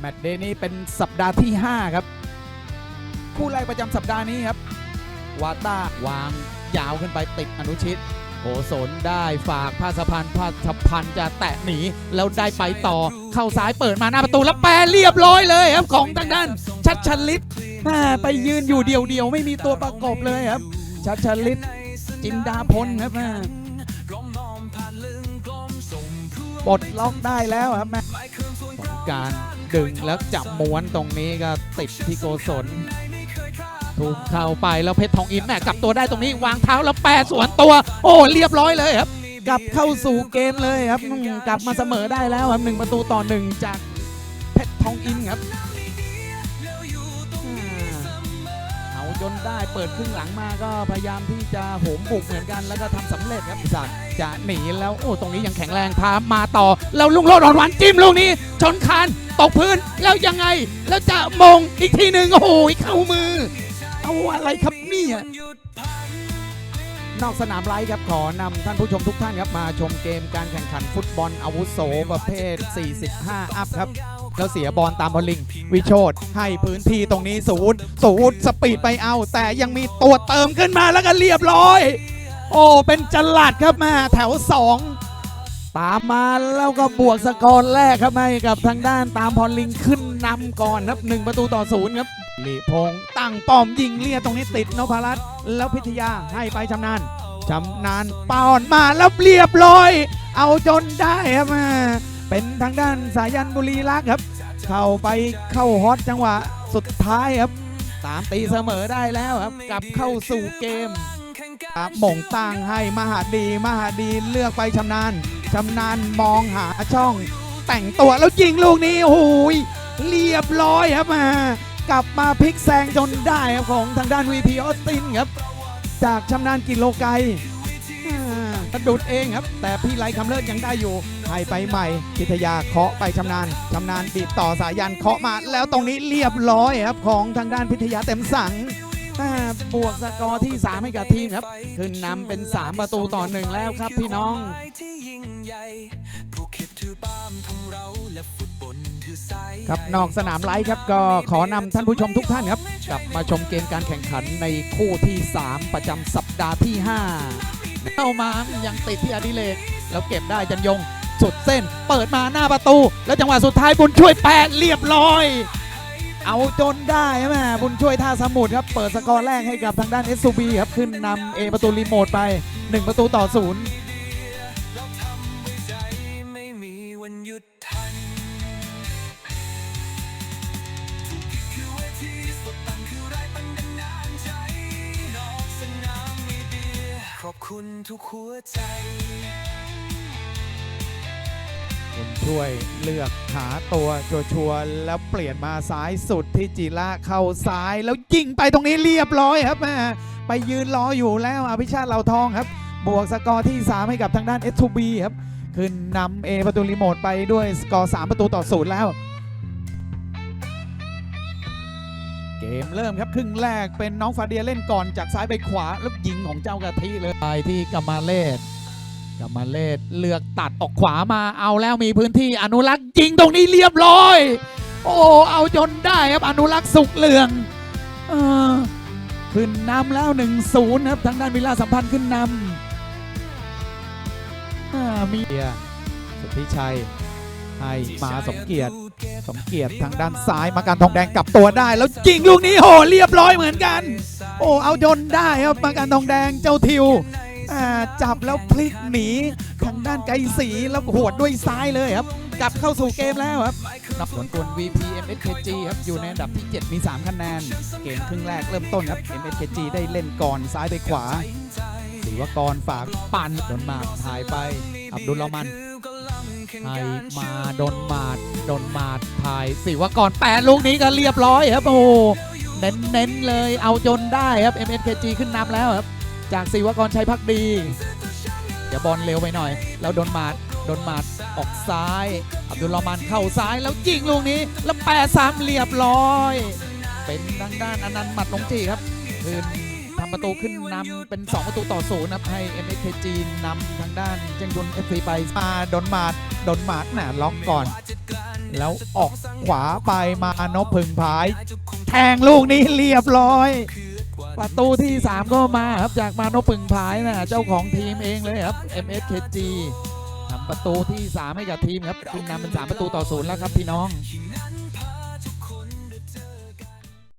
แมตช์เดย์นี้เป็นสัปดาห์ที่ 5 ครับ คู่แรกประจำสัปดาห์นี้ครับ วาต้าวางยาวขึ้นไปติดอนุชิตโหสนได้ฝากพาสะพันพาสะพันจะแตะหนี แล้วได้ไปต่อเข้าซ้ายเปิดมาหน้าประตูแล้วแปรเรียบร้อยเลยครับ ของทางด้านชัดชันลิศม่ไปยืนอยู่เดียวๆ ไม่มีตัวประกอบเลยครับ ชัดชันลิศจินดาพลครับม่ปลดล็อกได้แล้วครับแม่ของการ ดึงแล้วจับม้วนตรงนี้ก็ติดที่โกศลถูกเข้าไปแล้วเพชรทองอินแม่กลับตัวได้ตรงนี้วางเท้าแล้วแปรสวนตัว โอ้เรียบร้อยเลยครับ กลับเข้าสู่เกมเลยครับอืมกลับมาเสมอได้แล้วครับหนึ่งประตูต่อหนึ่งจากเพชรทองอินครับอ่าเอาจนได้เปิดครึ่งหลังมาก็พยายามที่จะโหมบุกเหมือนกันแล้วก็ทำสำเร็จครับสักดิ์ จะหนีแล้วโอ้ตรงนี้ยังแข็งแรงพามาต่อ แล้วลุงโลดอ่อนหวานจิ้มลูกนี้ ชนคานตกพื้นแล้วยังไง แล้วจะมงอีกทีหนึ่งโอ้โหเข้ามือ เอาอะไรครับเนี่ยนอกสนามไลฟ์ครับขอนำท่านผู้ชมทุกท่านครับมาชมเกมการแข่งขันฟุตบอลอาวุโสประเภท 45 อัพครับแล้วเสียบอลตามบอลลิง วิโชตให้พื้นที่ตรงนี้สูดสูดสปีดไปเอา แต่ยังมีตัวเติมขึ้นมาแล้วก็เรียบร้อย โอ้ เป็นจลัดครับมาแถว 2 ตามมาแล้วก็บวกสกอร์แรกครับให้กับทางด้านตามพอลิงขึ้นนำก่อนครับ 1 ประตูต่อศูนย์ครับลีพงตั้งป้อมยิงเลียตรงนี้ติดนพรัตน์แล้วพิทยาให้ไปชำนาญชำนาญป้อนมาแล้วเรียบร้อย เอาจนได้ครับมาเป็นทางด้านสายันบุรีรักษ์ครับ เข้าไปเข้าฮอตจังหวะสุดท้ายครับ ตามตีเสมอได้แล้วครับ กลับเข้าสู่เกม ครับหม่งตั้งให้มหาดี มหาดีเลือกไปชำนาญชำนาญมองหาช่อง แต่งตัวแล้วยิงลูกนี้โอ้โหยเรียบร้อยครับมากลับมาพลิกแซงจนได้ครับของทางด้านวีพีออสตินครับ จากชำนาญกิโลไกลกระดุดเองครับ แต่พี่ไลคำเลิศยังได้อยู่ให้ไปใหม่พิทยาเคาะไปชำนาญชำนาญดีดต่อสายันเคาะมาแล้วตรงนี้เรียบร้อยครับของทางด้านพิทยาเต็มสังอ่า บวกสกอร์ที่ 3 ให้กับทีมครับ ขึ้นนำเป็น 3 ประตูต่อหนึ่งแล้วครับพี่น้องที่ยิ่งใหญ่ผู้คิดถือป้ามของเราและฟุตบอลถือสายครับนอกสนามไลฟ์ครับก็ขอนำท่านผู้ชมทุกท่านครับกลับมาชมเกมการแข่งขันในคู่ที่ 3 ประจำสัปดาห์ที่ 5 เข้ามายังติดที่อดิเลกแล้วเก็บได้จันยงสุดเส้น เปิดมาหน้าประตู แล้วจังหวะสุดท้ายบุญช่วยแปดเรียบร้อย เอาจนได้แม่บุญช่วยท่าสมุทรครับ เปิดสกอร์แรกให้กับทางด้าน s อ b ครับ ขึ้นนำเอประตูรีโมทไป 1 ประตูต่อศูนย์ขอบคุณทุกหัวใจ บุญช่วยเลือกหาตัวชัวร์ๆแล้วเปลี่ยนมาซ้ายสุดที่จิระเข้าซ้ายแล้วยิงไปตรงนี้เรียบร้อยครับแม่ไปยืนรออยู่แล้วอภิชาติเหล่าทองครับ บวกสกอร์ที่ 3 ให้กับทางด้าน s 2 b ครับ ขึ้นนำเอประตูรีโมทไปด้วยสกอร์ 3 ประตูต่อศูนย์แล้ว เกมเริ่มครับครึ่งแรกเป็นน้องฟาเดียเล่นก่อนจากซ้ายไปขวาแล้วยิงของเจ้ากะทิเลยไปที่กามาเลส กามาเลสเลือกตัดออกขวามาเอาแล้วมีพื้นที่อนุรักษ์ยิงตรงนี้เรียบร้อย โอ้เอาจนได้ครับอนุรักษ์สุกเหลืองออขึ้นนำแล้ว 1-0 ครับทางด้านวิลาสัมพันธ์ขึ้นนำอ่ามีสุทธิชัยให้มาสมเกียรติสมเกียรติทางด้านซ้ายมาการทองแดงกลับตัวได้ แล้วยิงลูกนี้โหเรียบร้อยเหมือนกัน โอ้เอาจนได้ครับมาการทองแดงเจ้าทิว จับแล้วพลิกหนีทางด้านไกลสีแล้วหวดด้วยซ้ายเลยครับ กลับเข้าสู่เกมแล้วครับนับผลกล VP MSKG ครับอยู่ในอันดับที่ 7 มี 3 คะแนน เกมครึ่งแรกเริ่มต้นครับ MSKG ได้เล่นก่อนซ้ายไปขวาศิวกรฝากปั่นโดนมาถ่ายไป อับดุลลอมันให้มาโดนหมาดโดนหมาดถ่ายสิว่าก่อนแปดลูกนี้ก็เรียบร้อยครับโอ้เน้นเน้นๆเลยเอาจนได้ครับ MSKG ขึ้นนำแล้วครับ จากศิวกรชัยพักดี เดี๋ยวบอลเร็วไปหน่อย แล้วโดนหมาดโดนหมาดออกซ้าย อับดุลรอมานเข้าซ้ายแล้วยิงลูกนี้ แล้วแปดสามเรียบร้อย เป็นทางด้านอนันต์หมัดลงจีครับคืนทำประตูขึ้นนำเป็น 2 ประตูต่อศูนย์นะครับให้ MSKG นำทางด้านเจงยุน FC ไปมาโดนหมาดโดนหมาดน่ะล็อกก่อน แล้วออกขวาไปมานพพึงพาย แทงลูกนี้เรียบร้อย ประตูที่ 3 ก็มาครับจากมานพปึงพายนะเจ้าของทีมเองเลยครับ MSKG ทำประตูที่ 3 ให้กับทีมครับทีมนำเป็น 3 ประตูต่อศูนย์แล้วครับพี่น้อง